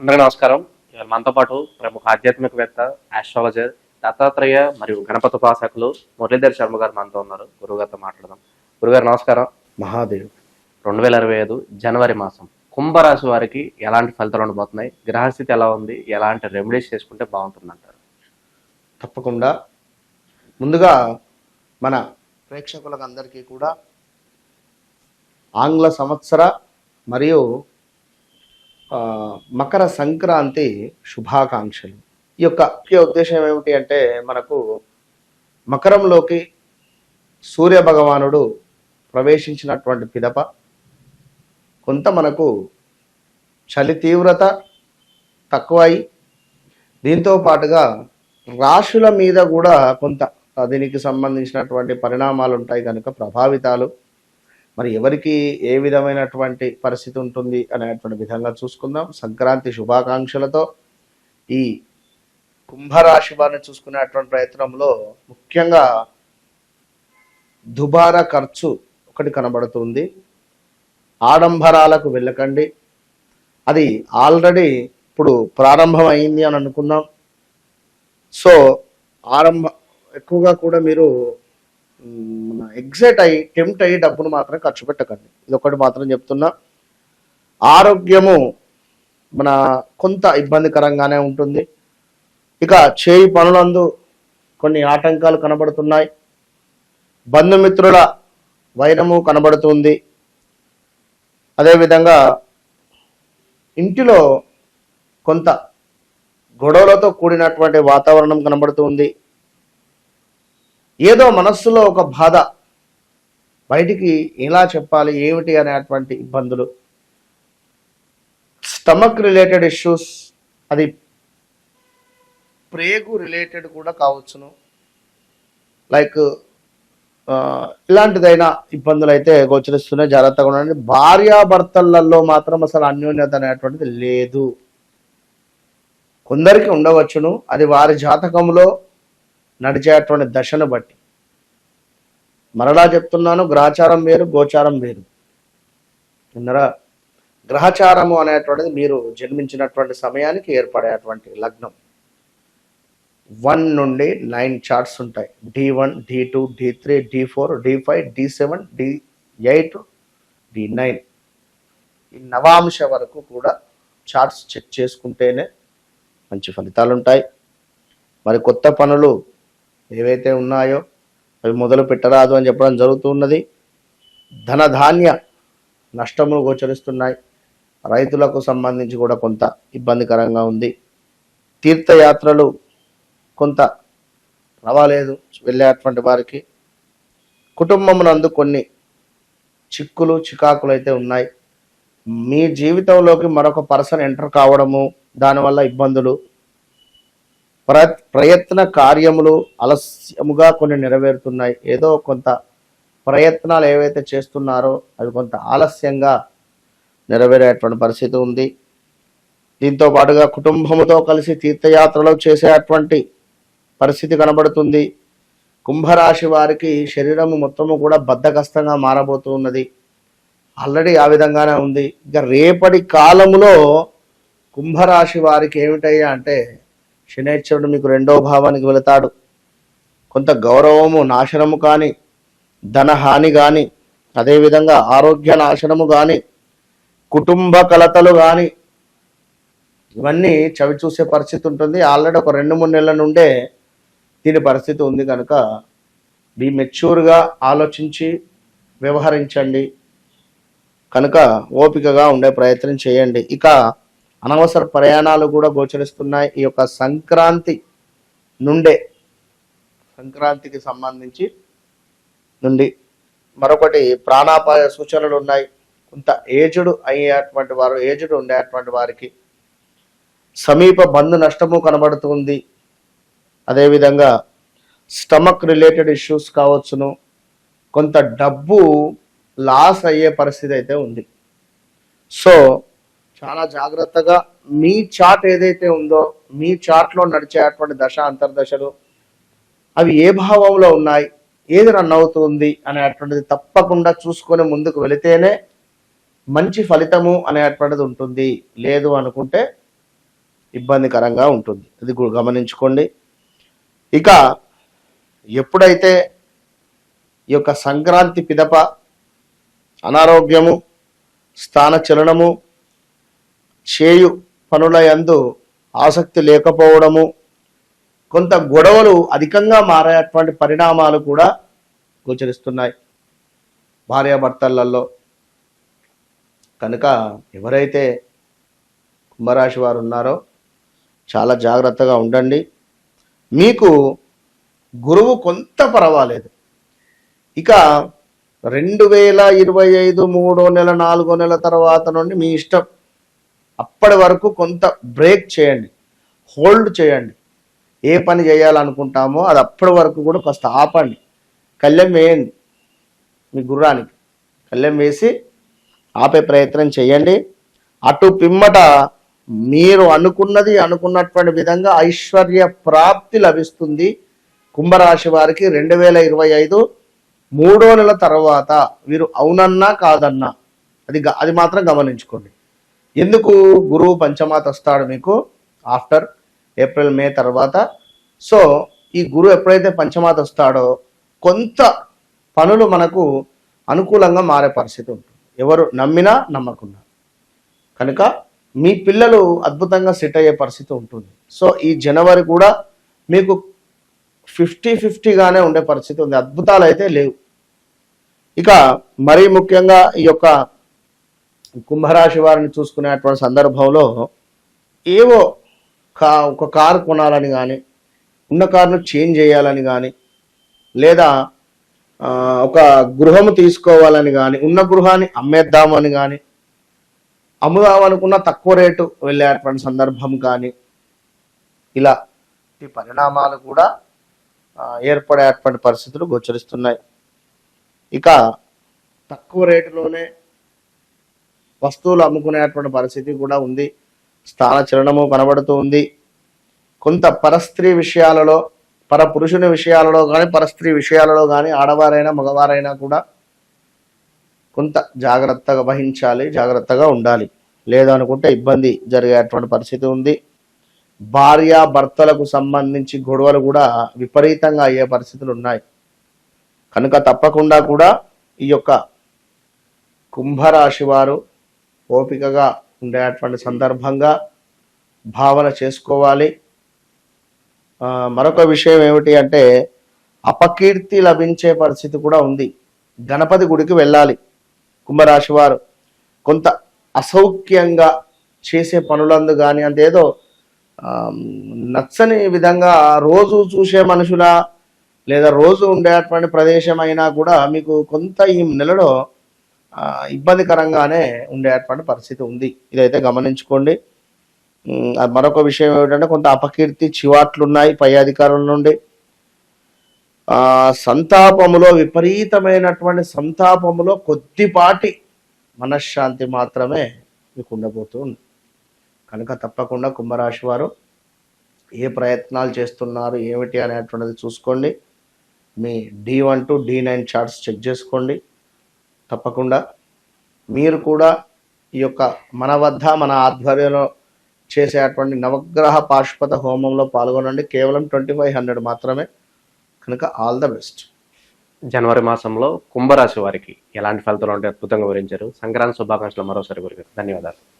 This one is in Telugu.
అందరికీ నమస్కారం. మనతో పాటు ప్రముఖ ఆధ్యాత్మికవేత్త ఆస్ట్రాలజర్ దత్తాత్రేయ మరియు గణపతి ఉపాసకులు మురళీధర్ శర్మ గారు మనతో ఉన్నారు. గురుగారితో మాట్లాడదాం. గురుగారు నమస్కారం. మహాదేవ్. రెండు వేల ఇరవై ఐదు జనవరి మాసం. కుంభరాశి వారికి ఎలాంటి ఫలితాలు ఉండబోతున్నాయి? గ్రహస్థితి ఎలా ఉంది? ఎలాంటి రెమెడీస్ చేసుకుంటే బాగుంటుంది అంటారు తప్పకుండా. ముందుగా మన ప్రేక్షకులకు అందరికీ కూడా ఆంగ్ల సంవత్సర మరియు మకర సంక్రాంతి శుభాకాంక్షలు. ఈ యొక్క ముఖ్య ఉద్దేశం ఏమిటి అంటే మనకు మకరంలోకి సూర్య భగవానుడు ప్రవేశించినటువంటి పిదప కొంత మనకు చలి తీవ్రత తక్కువై దీంతో పాటుగా రాశుల మీద కూడా కొంత దీనికి సంబంధించినటువంటి పరిణామాలు ఉంటాయి కనుక ప్రభావితాలు. మరి ఎవరికి ఏ విధమైనటువంటి పరిస్థితి ఉంటుంది అనేటువంటి విధంగా చూసుకుందాం. సంక్రాంతి శుభాకాంక్షలతో ఈ కుంభరాశి వారిని చూసుకునేటువంటి ప్రయత్నంలో ముఖ్యంగా దుబారా ఖర్చు ఒకటి కనబడుతుంది. ఆడంబరాలకు వెళ్ళకండి. అది ఆల్రెడీ ఇప్పుడు ప్రారంభం అయింది అని అనుకుందాం. సో ఆరంభ ఎక్కువగా కూడా మీరు ఎగ్జైట్ అయ్యి టెంప్ట్ అయ్యి డబ్బును మాత్రం ఖర్చు పెట్టకండి. ఇది ఒకటి మాత్రం చెప్తున్నా. ఆరోగ్యము మన కొంత ఇబ్బందికరంగానే ఉంటుంది. ఇక చేయి పనులందు కొన్ని ఆటంకాలు కనబడుతున్నాయి. బంధుమిత్రుల వైరము కనబడుతుంది. అదేవిధంగా ఇంటిలో కొంత గొడవలతో కూడినటువంటి వాతావరణం కనబడుతుంది. ఏదో మనస్సులో ఒక బాధ. బయటికి ఎలా చెప్పాలి ఏమిటి అనేటువంటి ఇబ్బందులు. స్టమక్ రిలేటెడ్ ఇష్యూస్ అది ప్రేగు రిలేటెడ్ కూడా కావచ్చును. లైక్ ఇలాంటిదైనా ఇబ్బందులు అయితే గోచరిస్తున్నాయి జాగ్రత్తగా ఉండండి. భార్యాభర్తలలో మాత్రం అసలు అన్యోన్యత అనేటువంటిది లేదు. కొందరికి ఉండవచ్చును. అది వారి జాతకంలో నడిచేటువంటి దశను బట్టి. మరలా చెప్తున్నాను గ్రహచారం వేరు గోచారం వేరు. విన్నరా గ్రహచారము అనేటువంటిది మీరు జన్మించినటువంటి సమయానికి ఏర్పడేటువంటి లగ్నం. వన్ నుండి నైన్ చార్ట్స్ ఉంటాయి. D one D two D three D four D five D seven D eight D nine. ఈ నవాంశ వరకు కూడా చార్ట్స్ చెక్ చేసుకుంటేనే మంచి ఫలితాలు ఉంటాయి మరి కొత్త పనులు ఏవైతే ఉన్నాయో అవి మొదలు పెట్టరాదు అని చెప్పడం జరుగుతున్నది ధనధాన్య నష్టములు గోచరిస్తున్నాయి. రైతులకు సంబంధించి కూడా కొంత ఇబ్బందికరంగా ఉంది. తీర్థయాత్రలు కొంత రవాలేదు వెళ్ళేటువంటి వారికి. కుటుంబమునందు కొన్ని చిక్కులు చికాకులు అయితే ఉన్నాయి. మీ జీవితంలోకి మరొక పర్సన్ ఎంటర్ కావడము దానివల్ల ఇబ్బందులు ప్ర ప్రయత్న కార్యములు ఆలస్యముగా కొన్ని నెరవేరుతున్నాయి. ఏదో కొంత ప్రయత్నాలు ఏవైతే చేస్తున్నారో అవి కొంత ఆలస్యంగా నెరవేరేటువంటి పరిస్థితి ఉంది. దీంతో పాటుగా కుటుంబముతో కలిసి తీర్థయాత్రలు చేసేటువంటి పరిస్థితి కనబడుతుంది. కుంభరాశి వారికి శరీరము మొత్తము కూడా బద్ధకస్తంగా మారబోతున్నది ఆల్రెడీ ఆ విధంగానే ఉంది. ఇక రేపటి కాలములో కుంభరాశి వారికి ఏమిటయ్యా అంటే శనేశ్వరుడు మీకు రెండో భావానికి వెళతాడు. కొంత గౌరవము నాశనము కానీ ధనహాని కానీ అదేవిధంగా ఆరోగ్య నాశనము కానీ కుటుంబ కలతలు కానీ ఇవన్నీ చవి చూసే పరిస్థితి ఉంటుంది. ఆల్రెడీ ఒక రెండు మూడు నెలల నుండే దీని పరిస్థితి ఉంది కనుక బీ మెచ్యూర్గా ఆలోచించి వ్యవహరించండి. కనుక ఓపికగా ఉండే ప్రయత్నం చేయండి. ఇక అనవసర ప్రయాణాలు కూడా గోచరిస్తున్నాయి. ఈ యొక్క సంక్రాంతి నుండే సంక్రాంతికి సంబంధించి నుండి మరొకటి ప్రాణాపాయ సూచనలు ఉన్నాయి. కొంత ఏజ్డ్ అయ్యేటువంటి వారు ఏజ్డ్ ఉండేటువంటి వారికి సమీప బంధు నష్టము కనబడుతుంది. అదేవిధంగా స్టమక్ రిలేటెడ్ ఇష్యూస్ కావచ్చును. కొంత డబ్బు లాస్ అయ్యే పరిస్థితి అయితే ఉంది. సో చాలా జాగ్రత్తగా మీ చార్ట్ ఏదైతే ఉందో మీ చార్ట్లో నడిచేటువంటి దశ అంతర్దశలు అవి ఏ భావంలో ఉన్నాయి ఏది రన్ అవుతుంది అనేటువంటిది తప్పకుండా చూసుకొని ముందుకు వెళితేనే మంచి ఫలితము అనేటువంటిది ఉంటుంది. లేదు అనుకుంటే ఇబ్బందికరంగా ఉంటుంది. ఇది గమనించుకోండి. ఇక ఎప్పుడైతే ఈ యొక్క సంక్రాంతి పిదప అనారోగ్యము స్థాన చలనము చేయు పనుల యందు ఆసక్తి లేకపోవడము కొంత గొడవలు అధికంగా మారేటువంటి పరిణామాలు కూడా గోచరిస్తున్నాయి భార్యాభర్తలలో. కనుక ఎవరైతే కుంభరాశి వారు ఉన్నారో చాలా జాగ్రత్తగా ఉండండి. మీకు గురువు కొంత పర్వాలేదు. ఇక రెండు వేల ఇరవై ఐదు మూడో నెల నాలుగో నెల తర్వాత నుండి మీ ఇష్టం అప్పటి వరకు కొంత బ్రేక్ చేయండి. హోల్డ్ చేయండి. ఏ పని చేయాలనుకుంటామో అది అప్పటి వరకు కూడా కాస్త ఆపండి. కళ్ళెం వేయండి మీ గుర్రానికి. కళ్ళెం వేసి ఆపే ప్రయత్నం చేయండి. అటు పిమ్మట మీరు అనుకున్నది అనుకున్నటువంటి విధంగా ఐశ్వర్య ప్రాప్తి లభిస్తుంది. కుంభరాశి వారికి రెండు వేల ఇరవై ఐదు మూడో నెల తర్వాత. వీరు అవునన్నా కాదన్నా. అది గ- అది మాత్రం గమనించుకోండి. ఎందుకు గురువు పంచమాత వస్తాడు మీకు? ఆఫ్టర్ ఏప్రిల్ మే తర్వాత. సో ఈ గురువు ఎప్పుడైతే పంచమాత వస్తాడో కొంత పనులు మనకు అనుకూలంగా మారే పరిస్థితి ఉంటుంది. ఎవరు నమ్మినా నమ్మకున్నా కనుక మీ పిల్లలు అద్భుతంగా సెట్ అయ్యే పరిస్థితి ఉంటుంది. సో ఈ జనవరి కూడా మీకు ఫిఫ్టీ ఫిఫ్టీగానే ఉండే పరిస్థితి ఉంది. అద్భుతాలు అయితే లేవు. ఇక మరీ ముఖ్యంగా ఈ యొక్క కుంభరాశి వారిని చూసుకునేటువంటి సందర్భంలో ఏవో కా ఒక కారు కొనాలని కానీ ఉన్న కారును చేంజ్ చేయాలని కానీ లేదా ఒక గృహము తీసుకోవాలని కానీ ఉన్న గృహాన్ని అమ్మేద్దామని కానీ అమ్ముదాం అనుకున్న తక్కువ రేటు వెళ్ళేటువంటి సందర్భం కానీ ఇలా ఈ పరిణామాలు కూడా ఏర్పడేటువంటి పరిస్థితులు గోచరిస్తున్నాయి. ఇక తక్కువ రేటులోనే వస్తువులు అమ్ముకునేటువంటి పరిస్థితి కూడా ఉంది. స్థాన చలనము కనబడుతూ ఉంది. కొంత పరస్త్రీ విషయాలలో పర పురుషుని విషయాలలో కానీ పరస్త్రీ విషయాలలో కానీ ఆడవారైనా మగవారైనా కూడా కొంత జాగ్రత్తగా వహించాలి జాగ్రత్తగా ఉండాలి. లేదనుకుంటే ఇబ్బంది జరిగేటువంటి పరిస్థితి ఉంది. భార్య భర్తలకు సంబంధించి గొడవలు కూడా విపరీతంగా అయ్యే పరిస్థితులు ఉన్నాయి. కనుక తప్పకుండా కూడా ఈ యొక్క కుంభరాశి వారు ఓపికగా ఉండేటువంటి సందర్భంగా భావన చేసుకోవాలి. మరొక విషయం ఏమిటి అంటే అపకీర్తి లభించే పరిస్థితి కూడా ఉంది. గణపతి గుడికి వెళ్ళాలి కుంభరాశి వారు. కొంత అసౌక్యంగా చేసే పనులందు కానీ అంతేదో నచ్చని విధంగా రోజు చూసే మనుషుల లేదా రోజు ఉండేటువంటి ప్రదేశం అయినా కూడా మీకు కొంత ఈ నెలలో ఇబ్బందికరంగానే ఉండేటువంటి పరిస్థితి ఉంది. ఇదైతే గమనించుకోండి. మరొక విషయం ఏమిటంటే కొంత అపకీర్తి చివాట్లు ఉన్నాయి పై అధికారుల నుండి. సంతాపములో విపరీతమైనటువంటి సంతాపములో కొద్దిపాటి మనశ్శాంతి మాత్రమే మీకు ఉండబోతుంది కనుక తప్పకుండా కుంభరాశి వారు ఏ ప్రయత్నాలు చేస్తున్నారు ఏమిటి అనేటువంటిది చూసుకోండి. మీ D one two D nine charts check చేసుకోండి. తప్పకుండా. మీరు కూడా ఈ యొక్క మన వద్ద మన ఆధ్వర్యంలో చేసేటువంటి నవగ్రహ పాశుపత హోమంలో పాల్గొనండి. కేవలం ట్వంటీ ఫైవ్ హండ్రెడ్ మాత్రమే. కనుక ఆల్ ద బెస్ట్. జనవరి మాసంలో కుంభరాశి వారికి ఎలాంటి ఫలితాలు ఉంటే అద్భుతంగా వివరించారు. సంక్రాంతి శుభాకాంక్షలు మరోసారి గురిగారు ధన్యవాదాలు.